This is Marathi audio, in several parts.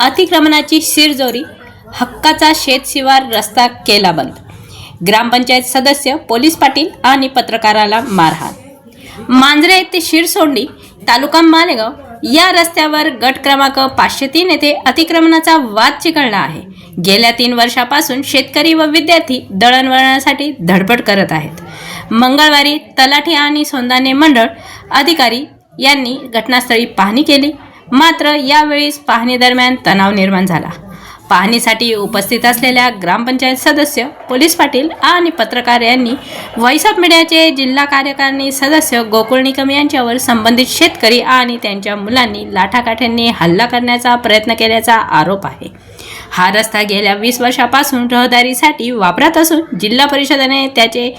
अतिक्रमणाची शिरजोरी हक्काचा शेतशिवार रस्ता केला बंद. ग्रामपंचायत सदस्य पोलीस पाटील आणि पत्रकाराला मारहाण. मांजरे ते शिरसोंडी तालुका मालेगाव या रस्त्यावर गट क्रमांक पाचशे तीन येथे अतिक्रमणाचा वाद चिघळला आहे. गेल्या तीन वर्षापासून शेतकरी व विद्यार्थी दळणवळणासाठी धडपड करत आहेत. मंगळवारी तलाठी आणि सोंदाने मंडळ अधिकारी यांनी घटनास्थळी पाहणी केली. मात्र यावेळी पाहणी दरम्यान तणाव निर्माण झाला. पाहणीसाठी उपस्थित असलेल्या ग्रामपंचायत सदस्य पोलीस पाटील आणि पत्रकार यांनी व्हॉइस ऑफ मीडियाचे जिल्हा कार्यकारिणी सदस्य गोकुळ निकम यांच्यावर संबंधित शेतकरी आणि त्यांच्या मुलांनी लाठाकाठ्यांनी हल्ला करण्याचा प्रयत्न केल्याचा आरोप आहे. हा रस्ता गेल्या वीस वर्षापासून रहदारीसाठी वापरत असून जिल्हा परिषदेने त्याचे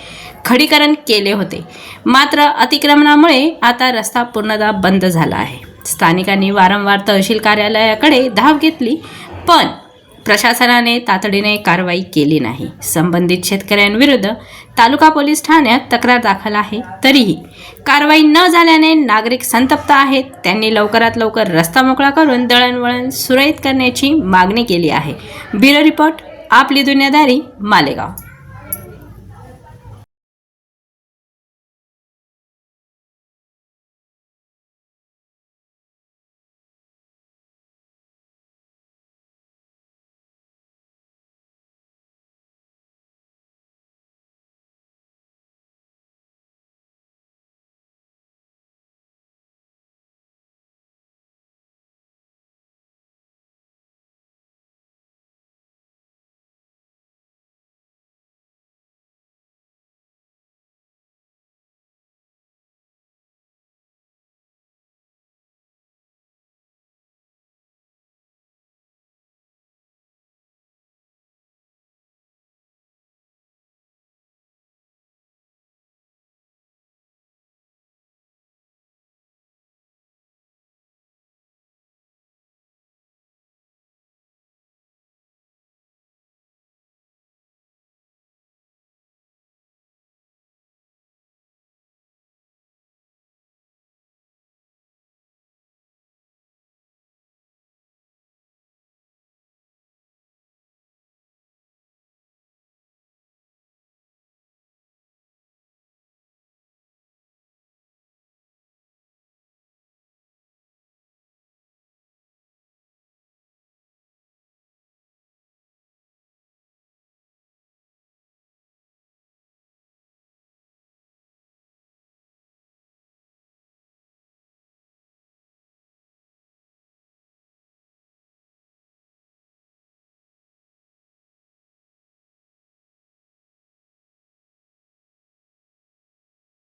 खडीकरण केले होते. मात्र अतिक्रमणामुळे आता रस्ता पूर्णतः बंद झाला आहे. स्थानिकांनी वारंवार तहसील कार्यालयाकडे धाव घेतली पण प्रशासनाने तातडीने कारवाई केली नाही. संबंधित शेतकऱ्यांविरुद्ध तालुका पोलीस ठाण्यात तक्रार दाखल आहे. तरीही कारवाई न झाल्याने नागरिक संतप्त आहेत. त्यांनी लवकरात लवकर रस्ता मोकळा करून दळणवळण सुरळीत करण्याची मागणी केली आहे. ब्युरो रिपोर्ट आपली दुनियादारी मालेगाव.